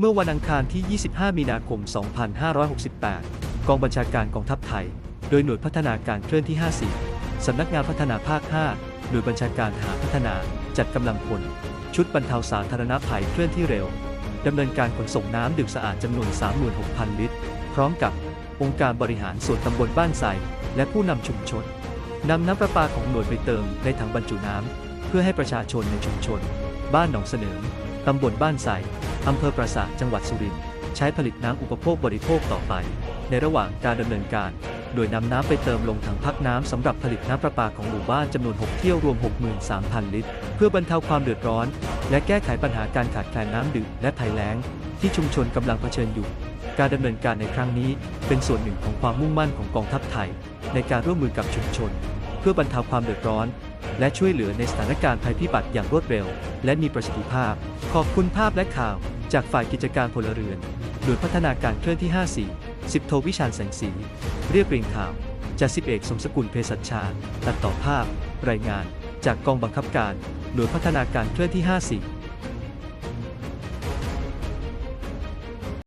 เมื่อวันอังคารที่ 25 มีนาคม 2568 กองบัญชาการกองทัพไทย โดยหน่วยพัฒนาการเคลื่อนที่ 54 สำนักงานพัฒนาภาค 5 หน่วยบัญชาการทหารพัฒนา จัดกำลังพล ชุดบรรเทาสาธารณภัยเคลื่อนที่เร็ว ดำเนินการขนส่งน้ำดื่มสะอาดจำนวน 36,000 ลิตร พร้อมกับองค์การบริหารส่วนตำบลบ้านไทรและผู้นำชุมชนนำน้ำประปาของหน่วยไปเติมในถังบรรจุน้ำเพื่อให้ประชาชนในชุมชน บ้านหนองเสนอตำบลบ้านไทร อำเภอปราสาทจังหวัดสุรินทร์ใช้ผลิตน้ำอุปโภคบริโภคต่อไป ในระหว่างการดำเนินการ โดยนำน้ำไปเติมลงถังพักน้ำสำหรับผลิตน้ำประปาของหมู่บ้านจำนวน 6 เที่ยวรวม 63,000 ลิตร เพื่อบรรเทาความเดือดร้อน และแก้ไขปัญหาการขาดแคลนน้ำดื่มและภัยแล้ง ที่ชุมชนกำลังเผชิญอยู่ การดำเนินการในครั้งนี้ เป็นส่วนหนึ่งของความมุ่งมั่นของกองทัพไทย ในการร่วมมือกับชุมชน เพื่อบรรเทาความเดือดร้อนและช่วยเหลือในสถานการณ์ภัยพิบัติอย่างรวดเร็ว และมีประสิทธิภาพ ขอบคุณภาพและข่าว จากฝ่ายกิจการพลเรือนหน่วยพัฒนาการเคลื่อนที่ 54 10 โทวิชานแสงสี เรียบเรียงข่าว จากสิบเอกสมสกุลเภสัชชา ตัดต่อภาพ รายงาน จากกองบังคับการ หน่วยพัฒนาการเคลื่อนที่ 54